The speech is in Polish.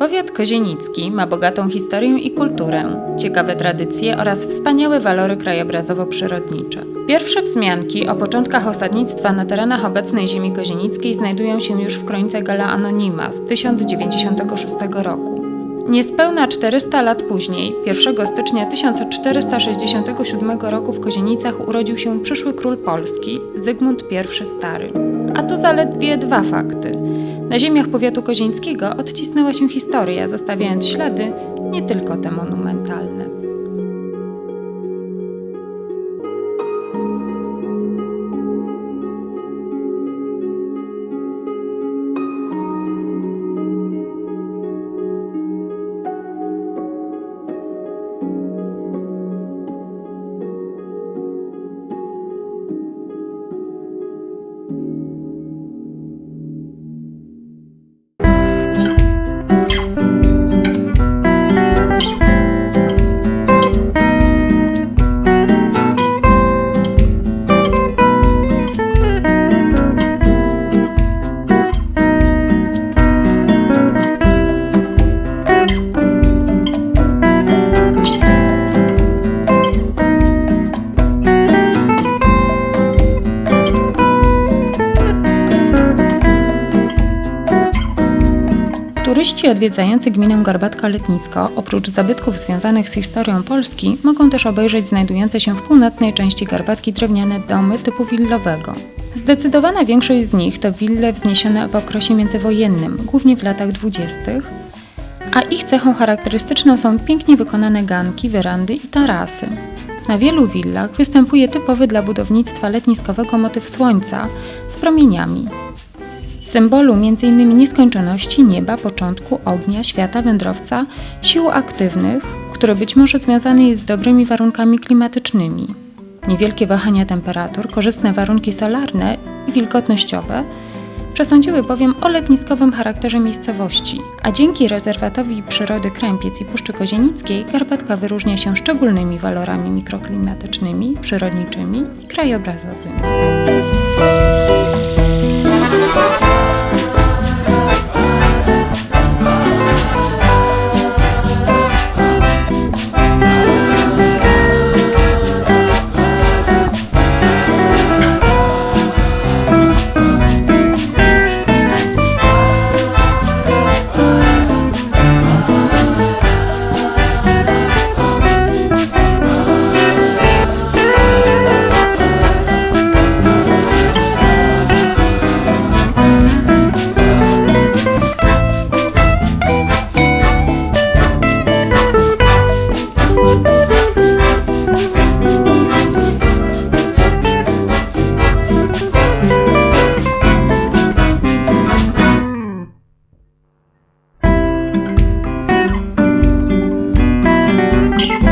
Powiat kozienicki ma bogatą historię i kulturę, ciekawe tradycje oraz wspaniałe walory krajobrazowo-przyrodnicze. Pierwsze wzmianki o początkach osadnictwa na terenach obecnej ziemi kozienickiej znajdują się już w kronice Gala Anonima z 1096 roku. Niespełna 400 lat później, 1 stycznia 1467 roku w Kozienicach urodził się przyszły król Polski, Zygmunt I Stary. A to zaledwie dwa fakty. Na ziemiach powiatu kozieńskiego odcisnęła się historia, zostawiając ślady nie tylko te monumentalne. Turyści odwiedzający gminę Garbatka Letnisko, oprócz zabytków związanych z historią Polski, mogą też obejrzeć znajdujące się w północnej części Garbatki drewniane domy typu willowego. Zdecydowana większość z nich to wille wzniesione w okresie międzywojennym, głównie w latach dwudziestych, a ich cechą charakterystyczną są pięknie wykonane ganki, werandy i tarasy. Na wielu willach występuje typowy dla budownictwa letniskowego motyw słońca z promieniami, symbolu m.in. nieskończoności nieba, początku, ognia, świata, wędrowca, sił aktywnych, który być może związany jest z dobrymi warunkami klimatycznymi. Niewielkie wahania temperatur, korzystne warunki solarne i wilgotnościowe przesądziły bowiem o letniskowym charakterze miejscowości, a dzięki rezerwatowi przyrody Krępiec i Puszczy Kozienickiej Karpatka wyróżnia się szczególnymi walorami mikroklimatycznymi, przyrodniczymi i krajobrazowymi. Bye.